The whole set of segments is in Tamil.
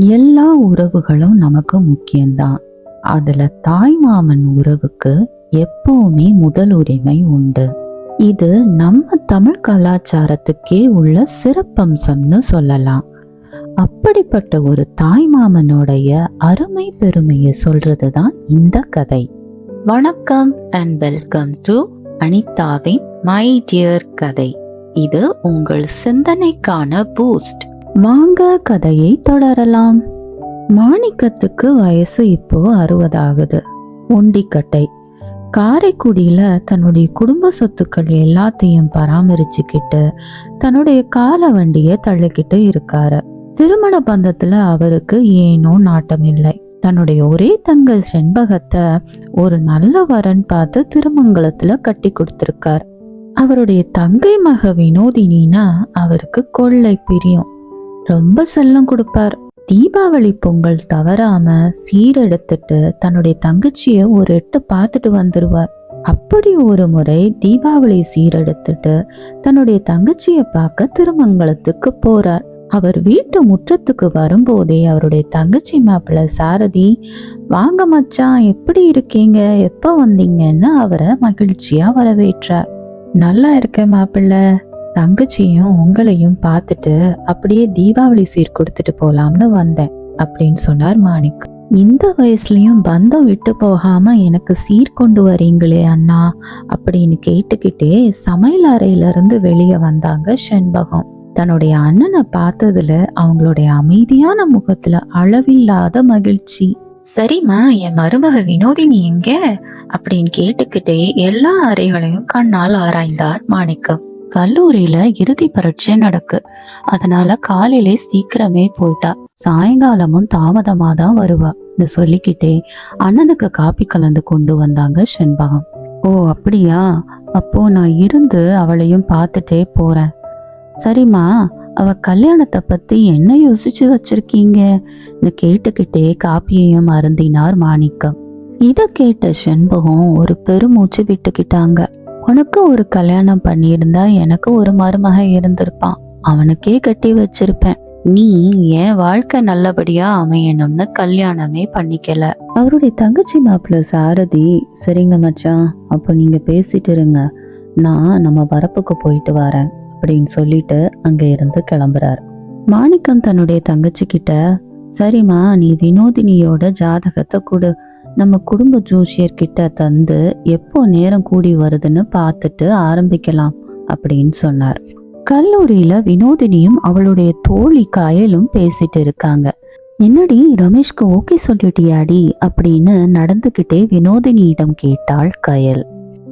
எல்லா உறவுகளும் நமக்கு முக்கியம்தான். அதுல தாய் மாமன் உறவுக்கு எப்பவுமே முதல் உரிமை உண்டு. இது நம்ம தமிழ் கலாச்சாரத்துக்கே உள்ள சிறப்பம்சம்னு சொல்லலாம். அப்படிப்பட்ட ஒரு தாய் மாமனுடைய அருமை பெருமையை சொல்றதுதான் இந்த கதை. வணக்கம் அண்ட் வெல்கம் டு அனிதாவின் மை டியர் கதை. இது உங்கள் சிந்தனைக்கான பூஸ்ட் வாங்க கதையை தொடரலாம். மாணிக்கத்துக்கு வயசு இப்போ அறுபதாகுது. ஒண்டிக்கட்டை காரைக்குடியில் தன்னுடைய குடும்ப சொத்துக்கள் எல்லாத்தையும் பராமரிச்சுக்கிட்டு தன்னுடைய கால வண்டியை தள்ளிக்கிட்டு இருக்காரு. திருமண பந்தத்தில் அவருக்கு ஏனோ நாட்டம் இல்லை. தன்னுடைய ஒரே தங்கள் செண்பகத்தை ஒரு நல்ல வரன் பார்த்து திருமங்கலத்தில் கட்டி கொடுத்துருக்கார். அவருடைய தங்கை மக வினோதினா அவருக்கு கொள்ளை பிரியும். ரொம்ப செல்லம் கொடுப்பார். தீபாவளி பொங்கல் தவறாம சீரெடுத்துட்டு தன்னுடைய தங்கச்சிய ஒரு எட்டு பார்த்துட்டு வந்துடுவார் அப்படி ஒரு முறை தீபாவளி சீரெடுத்துட்டு தன்னுடைய தங்கச்சிய பார்க்க திருமங்கலத்துக்கு போறார். அவர் வீட்டு முற்றத்துக்கு வரும்போதே அவருடைய தங்கச்சி மாப்பிள்ள சாரதி வாங்க மச்சான் எப்படி இருக்கீங்க? எப்போ வந்தீங்கன்னு அவரை மகிழ்ச்சியா வரவேற்றார். நல்லா இருக்க மாப்பிள்ள. தங்கச்சியும் உங்களையும் பார்த்துட்டு அப்படியே தீபாவளி சீர் கொடுத்துட்டு போலாம்னு வந்தேன் அப்படின்னு சொன்னார் மாணிக். இந்த வயசுலயும் பந்தம் விட்டு போகாம எனக்கு சீர் கொண்டு வரீங்களே அண்ணா அப்படின்னு கேட்டுக்கிட்டே சமையல் அறையில இருந்து வெளியே வந்தாங்க செண்பகம். தன்னுடைய அண்ணனை பார்த்ததுல அவங்களுடைய அமைதியான முகத்துல அளவில்லாத மகிழ்ச்சி. சரிம்மா என் மருமக வினோதினி எங்க? அப்படின்னு கேட்டுக்கிட்டே எல்லா அறைகளையும் கண்ணால் ஆராய்ந்தார் மாணிக்கம். கல்லூரியில இறுதி பரீட்சை நடக்கு. அதனால காலையிலே சீக்கிரமே போயிட்டா. சாயங்காலமும் தாமதமா தான் வருவா. இந்த சொல்லிக்கிட்டே அண்ணனுக்கு காப்பி கலந்து கொண்டு வந்தாங்க செண்பகம். ஓ அப்படியா? அப்போ நான் இருந்து அவளையும் பார்த்துட்டே போறேன். சரிம்மா அவ கல்யாணத்தை பத்தி என்ன யோசிச்சு வச்சிருக்கீங்க? கேட்டுக்கிட்டே காப்பியையும் அருந்தினார் மாணிக்கம். இத கேட்ட செண்பகம் ஒரு பெருமூச்சு விட்டுக்கிட்டாங்க. உனக்கு ஒரு கல்யாணம் பண்ணியிருந்தா எனக்கு ஒரு மருமக இருந்திருப்பான். அவனுக்கே கட்டி வச்சிருப்பேன். நீ என் வாழ்க்கை நல்லபடியா அமையணும்னு கல்யாணமே பண்ணிக்கல. அவருடைய தங்கச்சி மாப்பிள்ள சாரதி சரிங்க மச்சான் அப்போ நீங்க பேசிட்டு இருங்க. நான் நம்ம வரப்புக்கு போயிட்டு வரேன் அப்படின்னு சொல்லிட்டு அங்க இருந்து கிளம்புறாரு. மாணிக்கம் தன்னுடைய தங்கச்சி கிட்ட சரிம்மா நீ வினோதினியோட ஜாதகத்தை கொடு. நம்ம குடும்ப ஜோஷியர்கிட்ட தந்து எப்போ நேரம் கூடி வருதுன்னு பார்த்துட்டு ஆரம்பிக்கலாம் அப்படின்னு சொன்னார். கல்லூரியில வினோதினியும் அவளுடைய தோழி கயலும் பேசிட்டு இருக்காங்க. என்னடி ரமேஷ்க்கு ஓகே சொல்லிட்டியாடி அப்படின்னு நடந்துகிட்டே வினோதினியிடம் கேட்டாள் கயல்.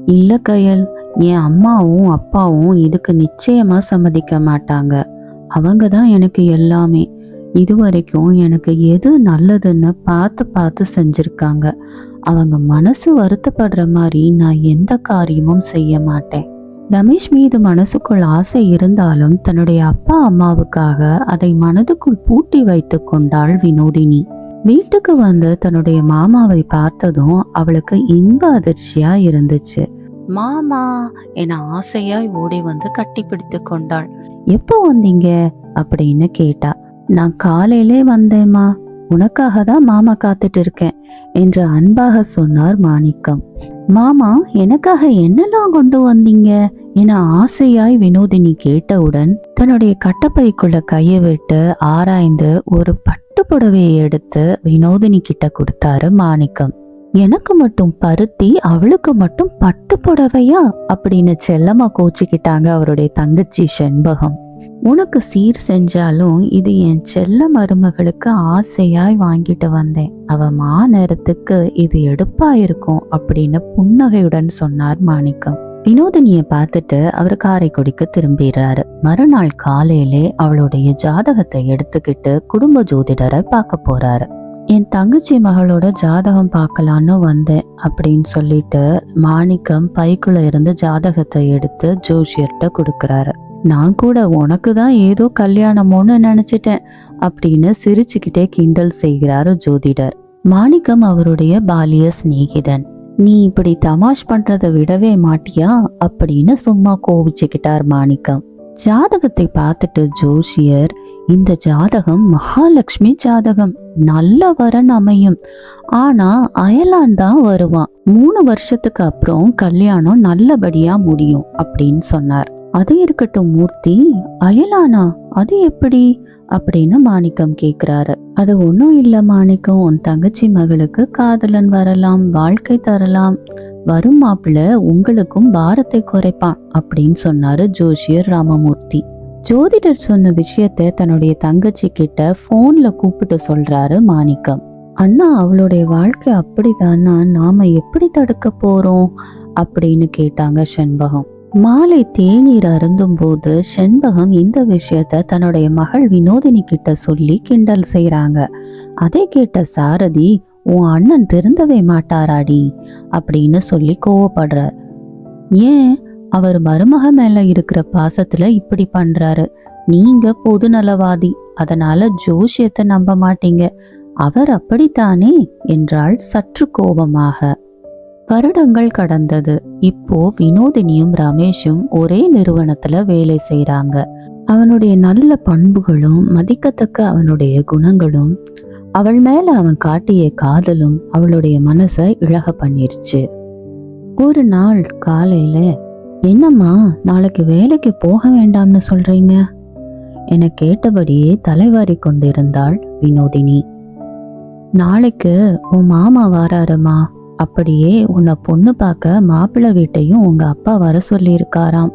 இல்ல கயல் என் அம்மாவும் அப்பாவும் இதுக்கு நிச்சயமா சம்மதிக்க மாட்டாங்க. அவங்க தான் எனக்கு எல்லாமே. இதுவரைக்கும் எனக்கு எது நல்லதுன்னு பார்த்து பார்த்து செஞ்சிருக்காங்க. அவங்க மனசு வருத்தப்படுற மாதிரி நான் எந்த காரியமும் செய்ய மாட்டேன். ரமேஷ் மீது மனசுக்குள் ஆசை இருந்தாலும் தன்னுடைய அப்பா அம்மாவுக்காக அதை மனதுக்குள் பூட்டி வைத்து கொண்டாள் வினோதினி. வீட்டுக்கு வந்து தன்னுடைய மாமாவை பார்த்ததும் அவளுக்கு இன்ப அதிர்ச்சியா இருந்துச்சு. மாமா என ஆசையாய் ஓடி வந்து கட்டிப்பிடித்து கொண்டாள். எப்போ வந்தீங்க? அப்படின்னு கேட்டா நான் காலையிலே வந்தேம்மா. உனக்காக தான் மாமா காத்துட்டு இருக்கேன் என்று அன்பாக சொன்னார் மாணிக்கம். மாமா எனக்காக என்னெல்லாம் கொண்டு வந்தீங்க? என ஆசையாய் வினோதினி கேட்டவுடன் தன்னுடைய கட்டப்பைக்குள்ள கையை விட்டு ஆராய்ந்து ஒரு பட்டு புடவையை எடுத்து வினோதினி கிட்ட கொடுத்தாரு மாணிக்கம். எனக்கு மட்டும் பருத்தி அவளுக்கு மட்டும் பட்டு புடவையா? அப்படின்னு செல்லமா கோச்சிக்கிட்டாங்க அவருடைய தங்கச்சி செண்பகம். உனக்கு சீர் செஞ்சாலும் இது என் செல்ல மருமகளுக்கு ஆசையாய் வாங்கிட்டு வந்தேன். அவ மா நேரத்துக்கு இது எடுப்பா இருக்கும் அப்படின்னு புன்னகையுடன் சொன்னார் மாணிக்கம். வினோதினிய பார்த்துட்டு அவர் காரைக்குடிக்கு திரும்பிடுறாரு. மறுநாள் காலையிலே அவளுடைய ஜாதகத்தை எடுத்துக்கிட்டு குடும்ப ஜோதிடரை பார்க்க போறாரு. என் தங்கச்சி மகளோட ஜாதகம் பார்க்கலான்னு வந்தேன் அப்படின்னு சொல்லிட்டு மாணிக்கம் பைக்குள்ள இருந்து ஜாதகத்தை எடுத்து ஜோஷியர்கிட்ட கொடுக்குறாரு. நான் கூட உனக்கு தான் ஏதோ கல்யாணமோன்னு நினைச்சிட்டேன் அப்படின்னு சிரிச்சுக்கிட்டே கிண்டல் செய்கிறாரு ஜோதிடர். மாணிக்கம் அவருடைய பாலிய சிநேகிதன். நீ இப்படி தமாஷ் பண்றதை விடவே மாட்டியா அப்படின்னு சும்மா கோவிச்சுக்கிட்டார் மாணிக்கம். ஜாதகத்தை பார்த்துட்டு ஜோஷியர் இந்த ஜாதகம் மகாலட்சுமி ஜாதகம். நல்ல வரன் அமையும். ஆனா அயலான் தான் வருவான். மூணு வருஷத்துக்கு அப்புறம் கல்யாணம் நல்லபடியா முடியும் அப்படின்னு சொன்னார். அது இருக்கட்டும் மூர்த்தி அயலானா? அது எப்படி? அப்படின்னு மாணிக்கம் கேக்குறாரு. அது ஒன்றும் இல்ல மாணிக்கம். உன் தங்கச்சி மகளுக்கு காதலன் வரலாம் வாழ்க்கை தரலாம். வரும் மாப்பிள்ள உங்களுக்கும் பாரத்தை குறைப்பான் அப்படின்னு சொன்னாரு ஜோஷியர் ராமமூர்த்தி. ஜோதிடர் சொன்ன விஷயத்த தன்னுடைய தங்கச்சி கிட்ட போன்ல கூப்பிட்டு சொல்றாரு மாணிக்கம். அண்ணா அவளுடைய வாழ்க்கை அப்படிதானா? நாம எப்படி தடுக்க போறோம்? அப்படின்னு கேட்டாங்க செண்பகம். மாலை தேநீர் அருந்தும் போது செண்பகம் இந்த விஷயத்த தன்னுடைய மகள் வினோதினி கிட்ட சொல்லி கிண்டல் செய்றாங்க. அதை கேட்ட சாரதி உன் அண்ணன் திருந்தவே மாட்டாராடி அப்படின்னு சொல்லி கோவப்படுறார். ஏன்? அவர் மருமக மேல இருக்கிற பாசத்துல இப்படி பண்றாரு. நீங்க பொது நலவாதி அதனால ஜோஷியத்தை நம்ப மாட்டீங்க. அவர் அப்படித்தானே? என்றாள் சற்று கோபமாக. வருடங்கள் கடந்தது. இப்போ வினோதினியும் ரமேஷும் ஒரே நிறுவனத்துல வேலை செய்றாங்க. அவனுடைய நல்ல பண்புகளும் மதிக்கத்தக்க அவனுடைய குணங்களும் அவள் மேல அவன் காட்டிய காதலும் அவளுடைய மனசை இழக பண்ணிருச்சு. ஒரு நாள் காலையில என்னம்மா நாளைக்கு வேலைக்கு போக வேண்டாம்னு சொல்றீங்க? என கேட்டபடியே தலைவாரி கொண்டிருந்தாள் வினோதினி. நாளைக்கு உன் மாமா வாராருமா? அப்படியே உன்னை பொண்ணு பார்க்க மாப்பிள்ளை வீட்டையும் உங்க அப்பா வர சொல்லியிருக்காராம்.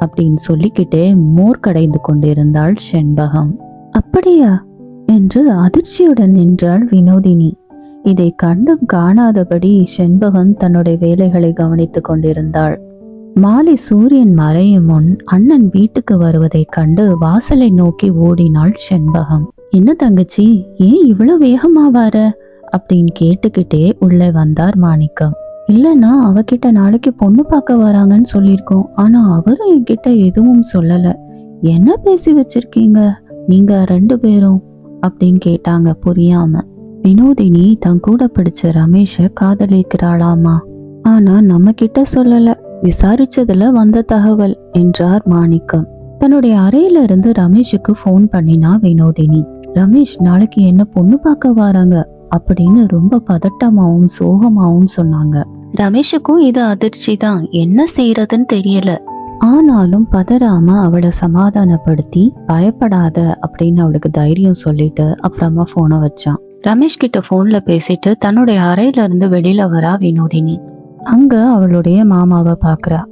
அப்படின்னு சொல்லிக்கிட்டே மோர் கடைந்து கொண்டிருந்தாள் செண்பகம். அப்படியா? என்று அதிர்ச்சியுடன் நின்றாள் வினோதினி. இதை கண்டும் காணாதபடி செண்பகம் தன்னுடைய வேலைகளை கவனித்துக் கொண்டிருந்தாள். மாலை சூரியன் மறையும் முன் அண்ணன் வீட்டுக்கு வருவதைக் கண்டு வாசலை நோக்கி ஓடினாள் செண்பகம். என்ன தங்கச்சி ஏன் இவ்வளவு வேகமா வர அப்படின்னு கேட்டுக்கிட்டே உள்ளே வந்தார் மாணிக்கம். இல்லைன்னா அவகிட்ட நாளைக்கு பொண்ணு பார்க்க வராங்கன்னு சொல்லியிருக்கோம். ஆனா அவரும் என்கிட்ட எதுவும் சொல்லல. என்ன பேசி வச்சிருக்கீங்க? நீங்க ரெண்டு பேரும்? அப்படின்னு கேட்டாங்க புரியாம. வினோதினி தன் கூட பிடிச்ச ரமேஷ காதலிக்கிறாளாமா? ஆனா நம்ம கிட்ட சொல்லலை. விசாரிச்சதுல வந்த தகவல் என்றார் மாணிக்கம். தன்னுடைய அறையில இருந்து ரமேஷுக்கு ஃபோன் பண்ணினா வினோதினி. ரமேஷ் நாளைக்கு என்ன பொண்ணு பார்க்க வராங்க? அப்படின்னு ரொம்ப பதட்டமாவும் சோகமாவும் சொன்னாங்க. ரமேஷுக்கும் இது அதிர்ச்சி தான் என்ன செய்யறதுன்னு தெரியல. ஆனாலும் பதறாம அவளை சமாதானப்படுத்தி பயப்படாத அப்படின்னு அவளுக்கு தைரியம் சொல்லிட்டு அப்புறமா போனை வச்சான். ரமேஷ் கிட்ட போன்ல பேசிட்டு தன்னுடைய அறையில இருந்து வெளியில வரா வினோதினி. அங்க அவளுடைய மாமாவை பார்க்குறா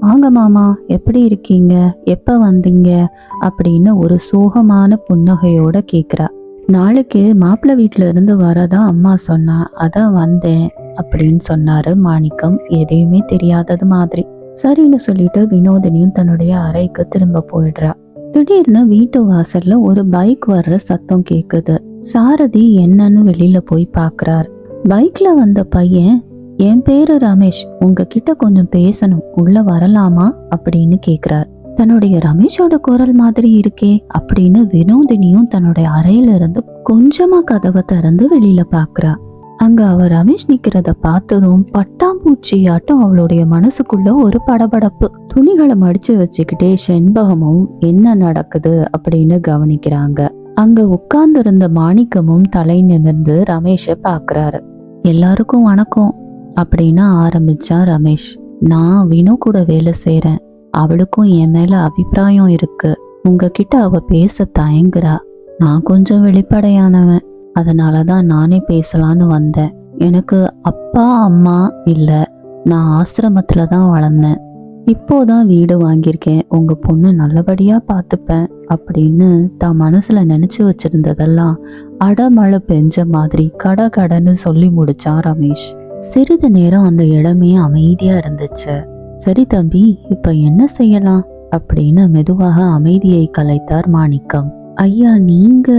வாங்க மாமா எப்படி இருக்கீங்க? எப்ப வந்தீங்க? அப்படின்னு ஒரு சோகமான புன்னகையோட கேக்குறா. நாளைக்கு மாப்பிள்ளை வீட்ல இருந்து வரதான் அம்மா சொன்னா அதான் வந்தேன் அப்படின்னு சொன்னாரு மாணிக்கம். எதையுமே தெரியாதது மாதிரி. சரின்னு சொல்லிட்டு வினோதினியும் தன்னுடைய அறைக்கு திரும்ப போயிடுறா. திடீர்னு வீட்டு வாசல்ல ஒரு பைக் வர்ற சத்தம் கேக்குது. சாரதி என்னன்னு வெளியில போய் பாக்குறாரு. பைக்ல வந்த பையன் என் பேரு ரமேஷ். உங்ககிட்ட கொஞ்சம் பேசணும். உள்ள வரலாமா? அப்படின்னு கேக்குறார். தன்னுடைய ரமேஷோட குரல் மாதிரி இருக்கே அப்படின்னு வினோதினியும் தன்னுடைய அறையில இருந்து கொஞ்சமா கதவை திறந்து வெளியில பாக்குறா. அங்க அவ ரமேஷ் நிக்கிறத பார்த்ததும் பட்டாம்பூச்சியாட்டம் அவளுடைய மனசுக்குள்ள ஒரு படபடப்பு. துணிகளை மடிச்சு வச்சுக்கிட்டே செண்பகமும் என்ன நடக்குது அப்படின்னு கவனிக்கிறாங்க. அங்க உட்கார்ந்து இருந்த மாணிக்கமும் தலை நிமிர்ந்து ரமேஷ பாக்குறாரு. எல்லாருக்கும் வணக்கம். அப்படின்னு ஆரம்பிச்சான் ரமேஷ். நான் வினு கூட வேலை செய்கிறேன் அவளுக்கும் என் மேலே அபிப்பிராயம் இருக்கு. உங்ககிட்ட அவ பேச தயங்குறா. நான் கொஞ்சம் வெளிப்படையானவன். அதனாலதான் நானே பேசலான்னு வந்தேன். எனக்கு அப்பா அம்மா இல்லை. நான் ஆசிரமத்தில் தான் வளர்ந்தேன். இப்போதான் வீடு வாங்கியிருக்கேன். உங்கள் பொண்ணு நல்லபடியாக பார்த்துப்பேன் அப்படின்னு தான் மனசில் நினச்சி வச்சிருந்ததெல்லாம் அடமழை பெஞ்ச மாதிரி கட கடன்னு சொல்லி முடிச்சான் ரமேஷ். சிறிது நேரம் அந்த இடமே அமைதியா இருந்துச்சு. சரி தம்பி இப்ப என்ன செய்யலாம்? அப்படின்னு மெதுவாக அமைதியை கலைத்தார் மாணிக்கம். ஐயா நீங்க?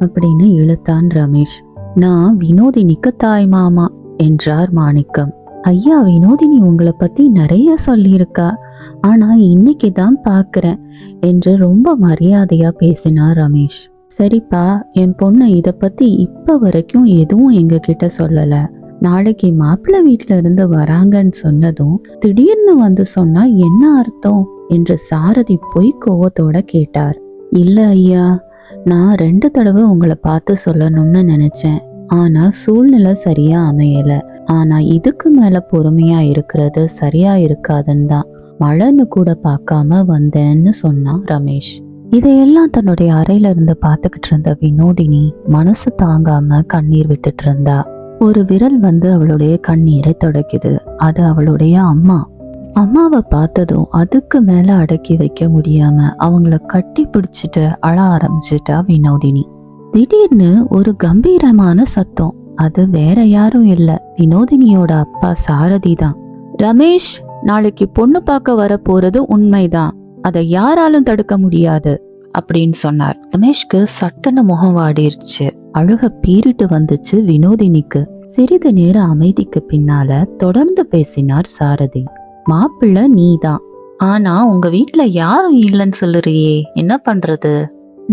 அப்படின்னு இழுத்தான் ரமேஷ். நான் வினோதினிக்கு தாய் மாமா என்றார் மாணிக்கம். ஐயா வினோதினி உங்களை பத்தி நிறைய சொல்லியிருக்கா. ஆனா இன்னைக்கு தான் பாக்குறேன் என்று ரொம்ப மரியாதையா பேசினார் ரமேஷ். சரிப்பா என் பொண்ணு இத பத்தி இப்ப வரைக்கும் எதுவும் எங்க கிட்ட சொல்லல. நாளைக்கு மாப்பிள்ளை வீட்ல இருந்து வராங்கன்னு சொன்னதும் திடீர்னு வந்து சொன்னா என்ன அர்த்தம்? என்று சாரதி பொய் கோவத்தோட கேட்டார். இல்ல ஐயா நான் ரெண்டு தடவை உங்களை பார்த்து சொல்லணும்னு நினைச்சேன். ஆனா சூழ்நிலை சரியா அமையல. ஆனா இதுக்கு மேல பொறுமையா இருக்கிறது சரியா இருக்காதுன்னு தான். மழைன்னு கூட பார்க்காம வந்தேன்னு சொன்னான் ரமேஷ். இதையெல்லாம் தன்னுடைய அறையில இருந்து பார்த்துக்கிட்டு இருந்த வினோதினி மனசு தாங்காம கண்ணீர் விட்டுட்டு இருந்தா. ஒரு விரல் வந்து அவளுடைய கண்ணீரை தொடக்குது. அது அவளுடைய அம்மா. அம்மாவை பார்த்ததும் அதுக்கு மேல அடக்கி வைக்க முடியாம அவங்கள கட்டி பிடிச்சிட்டு அழ ஆரம்பிச்சிட்டா வினோதினி. திடீர்னு ஒரு கம்பீரமான சத்தம். அது வேற யாரும் இல்ல. வினோதினியோட அப்பா சாரதி தான். ரமேஷ் நாளைக்கு பொண்ணு பார்க்க வர போறது உண்மைதான். அதை யாராலும் தடுக்க முடியாது அப்படின்னு சொன்னார். ரமேஷ்க்கு சட்டன முகம் வாடிருச்சு. அழுக பீறிட்டு வந்துச்சு வினோதினிக்கு. சிறிது நேர அமைதிக்கு பின்னால தொடர்ந்து பேசினார் சாரதி. மாப்பிள்ளை நீதான். ஆனா உங்க வீட்டுல யாரும் இல்லைன்னு சொல்லுறியே. என்ன பண்றது?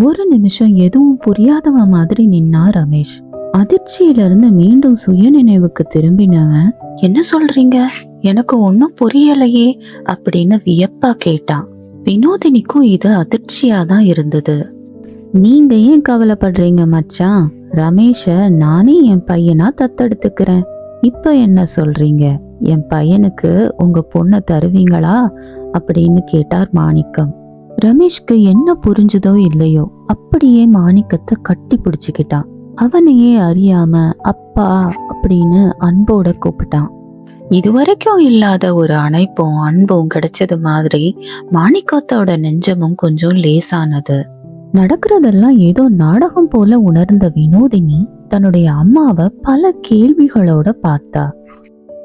ஒரு நிமிஷம் எதுவும் புரியாதவ மாதிரி நின்னா ரமேஷ். அதிர்ச்சியில இருந்து மீண்டும் சுய நினைவுக்கு திரும்பினவன் என்ன சொல்றீங்க? எனக்கு ஒன்னும் புரியலையே அப்படின்னு வியப்பா கேட்டான். வினோதினிக்கும் இது அதிர்ச்சியா தான் இருந்தது. நீங்க ஏன் கவலைப்படுறீங்க மச்சான் ரமேஷ நானே என் பையனா தத்தெடுத்துக்கிறேன். இப்ப என்ன சொல்றீங்க? என் பையனுக்கு உங்க பொண்ணை தருவீங்களா? அப்படின்னு கேட்டார் மாணிக்கம். ரமேஷ்க்கு என்ன புரிஞ்சுதோ இல்லையோ அப்படியே மாணிக்கத்தை கட்டி பிடிச்சுக்கிட்டான். அவனையே அறியாம அப்பா அப்படின்னு அன்போட கூப்பிட்டான். இதுவரைக்கும் இல்லாத ஒரு அணைப்பும் அன்பும் கிடைச்சது மாதிரி மாணிக்கத்தோட நெஞ்சமும் கொஞ்சம் லேசானது. நடக்கிறதெல்லாம் ஏதோ நாடகம் போல உணர்ந்த வினோதினி தன்னுடைய அம்மாவை பல கேள்விகளோட பார்த்தா.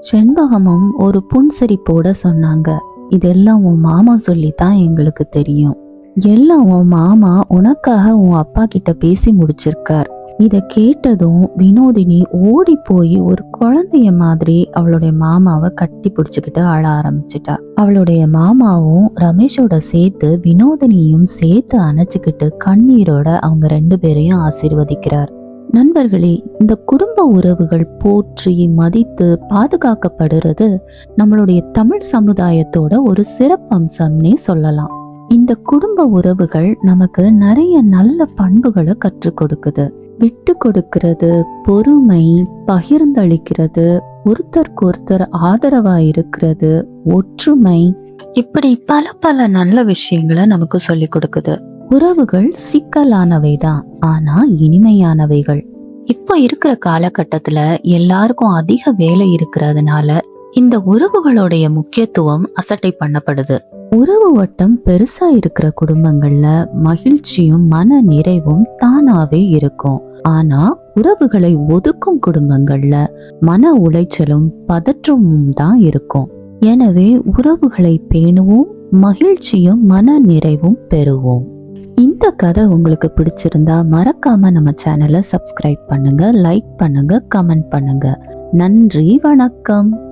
செண்பகமும் ஒரு புன்சிரிப்போட சொன்னாங்க. இதெல்லாம் உன் மாமா சொல்லித்தான் எங்களுக்கு தெரியும். எல்லாம் உன் மாமா உனக்காக உன் அப்பா கிட்ட பேசி முடிச்சிருக்கார். இதை கேட்டதும் வினோதினி ஓடி போய் ஒரு குழந்தைய மாதிரி அவளுடைய மாமாவை கட்டி பிடிச்சுக்கிட்டு அழ ஆரம்பிச்சிட்டா. அவளுடைய மாமாவும் ரமேஷோட சேர்த்து வினோதினியும் சேர்த்து அணைச்சுக்கிட்டு கண்ணீரோட அவங்க ரெண்டு பேரையும் ஆசீர்வதிக்கிறார். நண்பர்களே இந்த குடும்ப உறவுகள் போற்றி மதித்து பாதுகாக்கப்படுறது நம்மளுடைய தமிழ் சமுதாயத்தோட ஒரு சிறப்பம்சம்னே சொல்லலாம். இந்த குடும்ப உறவுகள் நமக்கு நிறைய நல்ல பண்புகளை கற்றுக் கொடுக்குது. விட்டு கொடுக்கிறது பொறுமை பகிர்ந்தளிக்கிறது ஒருத்தருக்கு ஒருத்தர் ஆதரவா இருக்கிறது ஒற்றுமை. இப்படி பல பல நல்ல விஷயங்களை நமக்கு சொல்லி கொடுக்குது. உறவுகள் சிக்கலானவை தான் ஆனா இனிமையானவைகள். இப்போ இருக்கிற காலகட்டத்துல எல்லாருக்கும் அதிக வேலை இருக்கிறதுனால இந்த உறவுகளுடைய முக்கியத்துவம் அசட்டை பண்ணப்படுது. உறவு வட்டம் பெருசா இருக்கிற குடும்பங்கள்ல மகிழ்ச்சியும் மன நிறைவும் தானாவே இருக்கும். ஆனா உறவுகளை ஒதுக்கும் குடும்பங்கள்ல மன உளைச்சலும் பதற்றமும் தான் இருக்கும். எனவே உறவுகளை பேணுவோம் மகிழ்ச்சியும் மன நிறைவும் பெறுவோம். இந்த கதை உங்களுக்கு பிடிச்சிருந்தா மறக்காம நம்ம சேனலை சப்ஸ்கிரைப் பண்ணுங்க லைக் பண்ணுங்க கமெண்ட் பண்ணுங்க. நன்றி வணக்கம்.